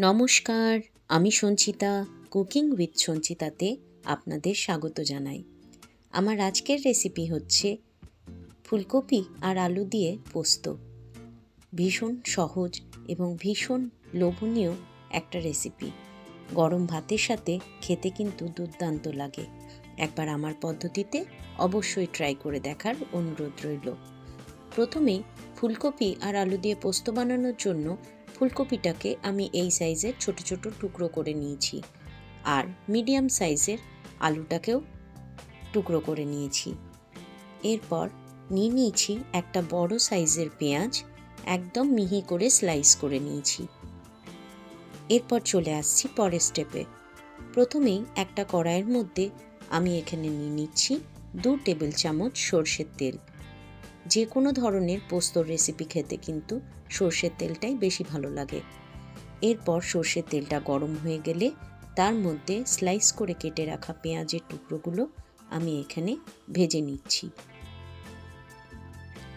নমস্কার, আমি Sanchita, cooking with সঞ্চিতাতে আপনাদের স্বাগত জানাই। আমার আজকের রেসিপি হচ্ছে ফুলকপি আর আলু দিয়ে পোস্ত। ভীষণ সহজ এবং ভীষণ লোভনীয় একটা রেসিপি। গরম ভাতের সাথে খেতে কিন্তু দুর্দান্ত লাগে। একবার আমার পদ্ধতিতে অবশ্যই ট্রাই করে দেখার অনুরোধ রইল। প্রথমেই ফুলকপি আর আলু দিয়ে পোস্ত বানানোর জন্য ফুলকপিটাকে আমি এই সাইজের ছোট ছোট টুকরো করে নিয়েছি আর মিডিয়াম সাইজের আলুটাকেও টুকরো করে নিয়েছি। এরপর নিয়ে নিয়েছি একটা বড় সাইজের পেঁয়াজ, একদম মিহি করে স্লাইস করে নিয়েছি। এরপর চলে আসছি পরের স্টেপে। প্রথমেই একটা কড়াইয়ের মধ্যে আমি এখানে নিয়ে নিচ্ছি দু টেবিল চামচ সর্ষের তেল। যে কোনো ধরনের পোস্তর রেসিপি খেতে কিন্তু সর্ষের তেলটাই বেশি ভালো লাগে। এরপর সর্ষের তেলটা গরম হয়ে গেলে তার মধ্যে স্লাইস করে কেটে রাখা পেঁয়াজের টুকরোগুলো আমি এখানে ভেজে নিচ্ছি।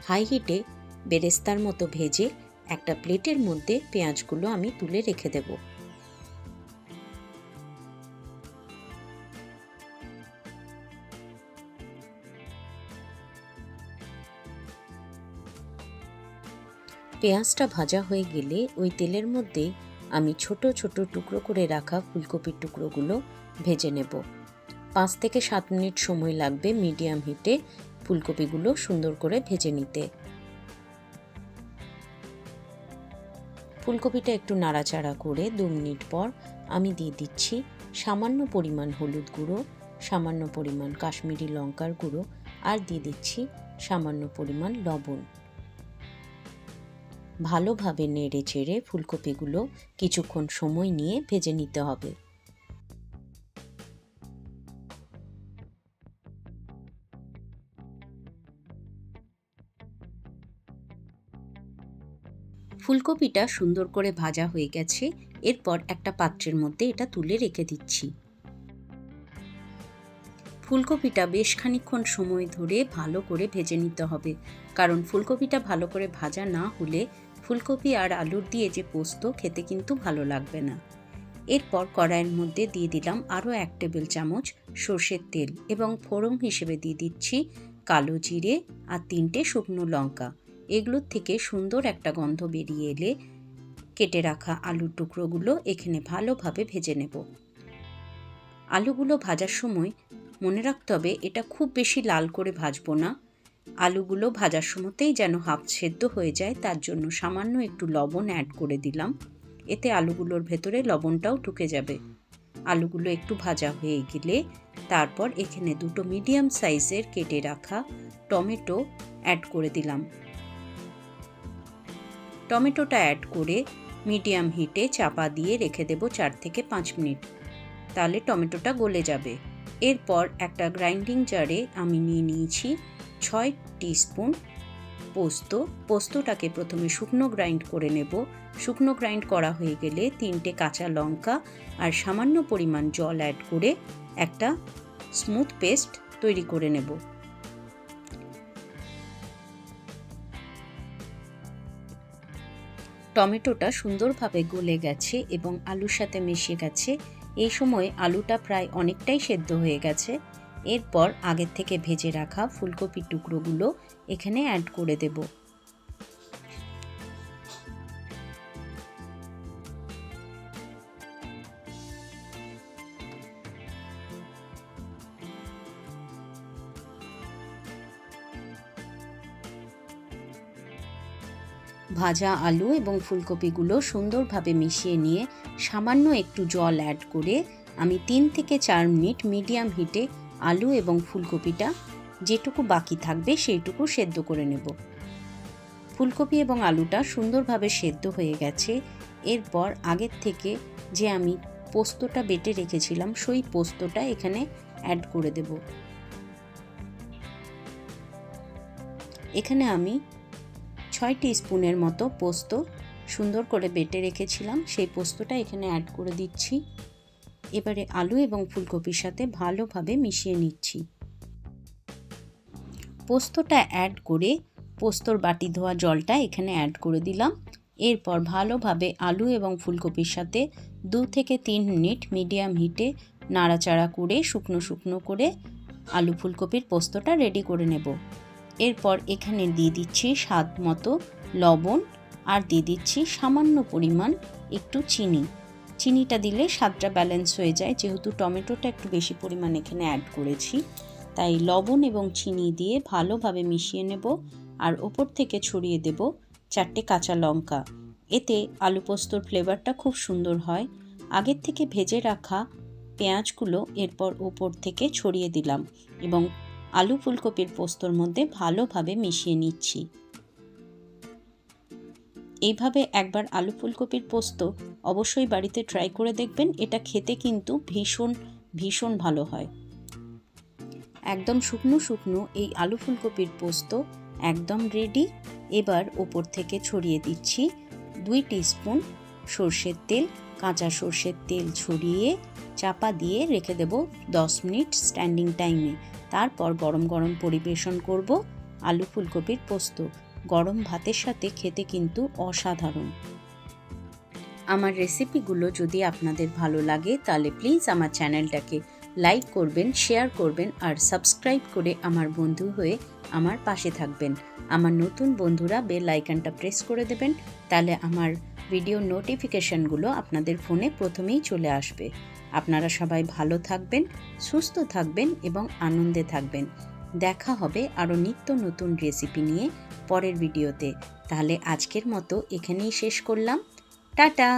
হাই হিটে বেরেস্তার মতো ভেজে একটা প্লেটের মধ্যে পেঁয়াজগুলো আমি তুলে রেখে দেবো। পেঁয়াজটা ভাজা হয়ে গেলে ওই তেলের মধ্যেই আমি ছোট ছোট টুকরো করে রাখা ফুলকপির টুকরোগুলো ভেজে নেব। পাঁচ থেকে সাত মিনিট সময় লাগবে মিডিয়াম হিটে ফুলকপিগুলো সুন্দর করে ভেজে নিতে। ফুলকপিটা একটু নাড়াচাড়া করে দু মিনিট পর আমি দিয়ে দিচ্ছি সামান্য পরিমাণ হলুদ গুঁড়ো, সামান্য পরিমাণ কাশ্মীরি লঙ্কার গুঁড়ো আর দিয়ে দিচ্ছি সামান্য পরিমাণ লবণ। ভালোভাবে নেড়ে চেড়ে ফুলকপিগুলো কিছুক্ষণ সময় নিয়ে ভেজে নিতে হবে। ফুলকপিটা সুন্দর করে ভাজা হয়ে গেছে, এরপর একটা পাত্রের মধ্যে এটা তুলে রেখে দিচ্ছি। ফুলকপিটা বেশ খানিক্ষণ সময় ধরে ভালো করে ভেজে নিতে হবে, কারণ ফুলকপিটা ভালো করে ভাজা না হলে ফুলকপি আর আলুর দিয়ে যে পোস্ত, খেতে কিন্তু ভালো লাগবে না। এরপর কড়াইয়ের মধ্যে দিয়ে দিলাম আরও এক টেবিল চামচ সর্ষের তেল এবং ফোড়ন হিসেবে দিয়ে দিচ্ছি কালো জিরে আর তিনটে শুকনো লঙ্কা। এগুলোর থেকে সুন্দর একটা গন্ধ বেরিয়ে এলে কেটে রাখা আলুর টুকরোগুলো এখানে ভালোভাবে ভেজে নেব। আলুগুলো ভাজার সময় মনে রাখতে হবে এটা খুব বেশি লাল করে ভাজবো না। আলুগুলো ভাজার সময়তেই যেন হাফ সেদ্ধ হয়ে যায়, তার জন্য সামান্য একটু লবণ অ্যাড করে দিলাম। এতে আলুগুলোর ভেতরে লবণটাও ঢুকে যাবে। আলুগুলো একটু ভাজা হয়ে গেলে তারপর এখানে দুটো মিডিয়াম সাইজের কেটে রাখা টমেটো অ্যাড করে দিলাম। টমেটোটা অ্যাড করে মিডিয়াম হিটে চাপা দিয়ে রেখে দেবো চার থেকে পাঁচ মিনিট। তাহলে টমেটোটা গলে যাবে। এরপর একটা গ্রাইন্ডিং জারে আমি নিয়ে নিয়েছি ছয় টিস্পুন পোস্ত। পোস্তটাকে প্রথমে শুকনো গ্রাইন্ড করে নেব। শুকনো গ্রাইন্ড করা হয়ে গেলে তিনটে কাঁচা লঙ্কা আর সামান্য পরিমাণ জল অ্যাড করে একটা স্মুথ পেস্ট তৈরি করে নেব। টমেটোটা সুন্দরভাবে গলে গেছে এবং আলুর সাথে মিশে গেছে। এই সময় আলুটা প্রায় অনেকটাই সেদ্ধ হয়ে গেছে। এরপর আগের থেকে ভেজে রাখা ফুলকপির টুকরোগুলো এখানে অ্যাড করে দেব। ভাজা আলু এবং ফুলকপিগুলো সুন্দরভাবে মিশিয়ে নিয়ে সামান্য একটু জল অ্যাড করে আমি তিন থেকে চার মিনিট মিডিয়াম হিটে আলু এবং ফুলকপিটা যেটুকু বাকি থাকবে সেইটুকু সেদ্ধ করে নেব। ফুলকপি এবং আলুটা সুন্দরভাবে সেদ্ধ হয়ে গেছে। এরপর আগের থেকে যে আমি পোস্তটা বেটে রেখেছিলাম, সেই পোস্তটা এখানে অ্যাড করে দেব। এখানে আমি ছয় স্পুনের মতো পোস্ত সুন্দর করে বেটে রেখেছিলাম। সেই পোস্তটা এখানে অ্যাড করে দিচ্ছি। এবারে আলু এবং ফুলকপির সাথে ভালোভাবে মিশিয়ে নিচ্ছি। পোস্তটা অ্যাড করে পোস্তর বাটি ধোয়া জলটা এখানে অ্যাড করে দিলাম। এরপর ভালোভাবে আলু এবং ফুলকপির সাথে দু থেকে তিন মিনিট মিডিয়াম হিটে নাড়াচাড়া করে শুকনো শুকনো করে আলু ফুলকপির পোস্তটা রেডি করে নেব। এরপর এখানে দিয়ে দিচ্ছি স্বাদ মতো লবণ আর দিয়ে দিচ্ছি সামান্য পরিমাণ একটু চিনি। চিনিটা দিলে স্বাদটা ব্যালেন্স হয়ে যায়। যেহেতু টমেটোটা একটু বেশি পরিমাণ এখানে অ্যাড করেছি, তাই লবণ এবং চিনি দিয়ে ভালোভাবে মিশিয়ে নেব আর ওপর থেকে ছড়িয়ে দেব চারটে কাঁচা লঙ্কা। এতে আলু পোস্তর ফ্লেভারটা খুব সুন্দর হয়। আগের থেকে ভেজে রাখা পেঁয়াজগুলো এরপর ওপর থেকে ছড়িয়ে দিলাম এবং আলু ফুলকপির পোস্তর মধ্যে ভালোভাবে মিশিয়ে নিচ্ছি। এইভাবে একবার আলু ফুলকপির পোস্ত অবশ্যই বাড়িতে ট্রাই করে দেখবেন। এটা খেতে কিন্তু ভীষণ ভীষণ ভালো হয়। একদম শুকনো শুকনো এই আলু ফুলকপির পোস্ত একদম রেডি এবার ওপর থেকে ছড়িয়ে দিচ্ছি দুই টিস্পুন সর্ষের তেল, কাঁচা সর্ষের তেল ছড়িয়ে চাপা দিয়ে রেখে দেব দশ মিনিট স্ট্যান্ডিং টাইমে তারপর গরম গরম পরিবেশন করব আলু ফুলকপির পোস্ত। গরম ভাতের সাথে খেতে কিন্তু অসাধারণ। আমার রেসিপিগুলো যদি আপনাদের ভালো লাগে, তাহলে প্লিজ আমার চ্যানেলটাকে লাইক করবেন শেয়ার করবেন, আর সাবস্ক্রাইব করে আমার বন্ধু হয়ে আমার পাশে থাকবেন। আমার নতুন বন্ধুরা বেল আইকনটা প্রেস করে দেবেন, তাহলে আমার ভিডিও নোটিফিকেশনগুলো আপনাদের ফোনে প্রথমেই চলে আসবে। আপনারা সবাই ভালো থাকবেন, সুস্থ থাকবেন এবং আনন্দে থাকবেন। দেখা হবে আরও নিত্য নতুন রেসিপি নিয়ে পরের ভিডিওতে তাহলে আজকের মতো এখানেই শেষ করলাম। টাটা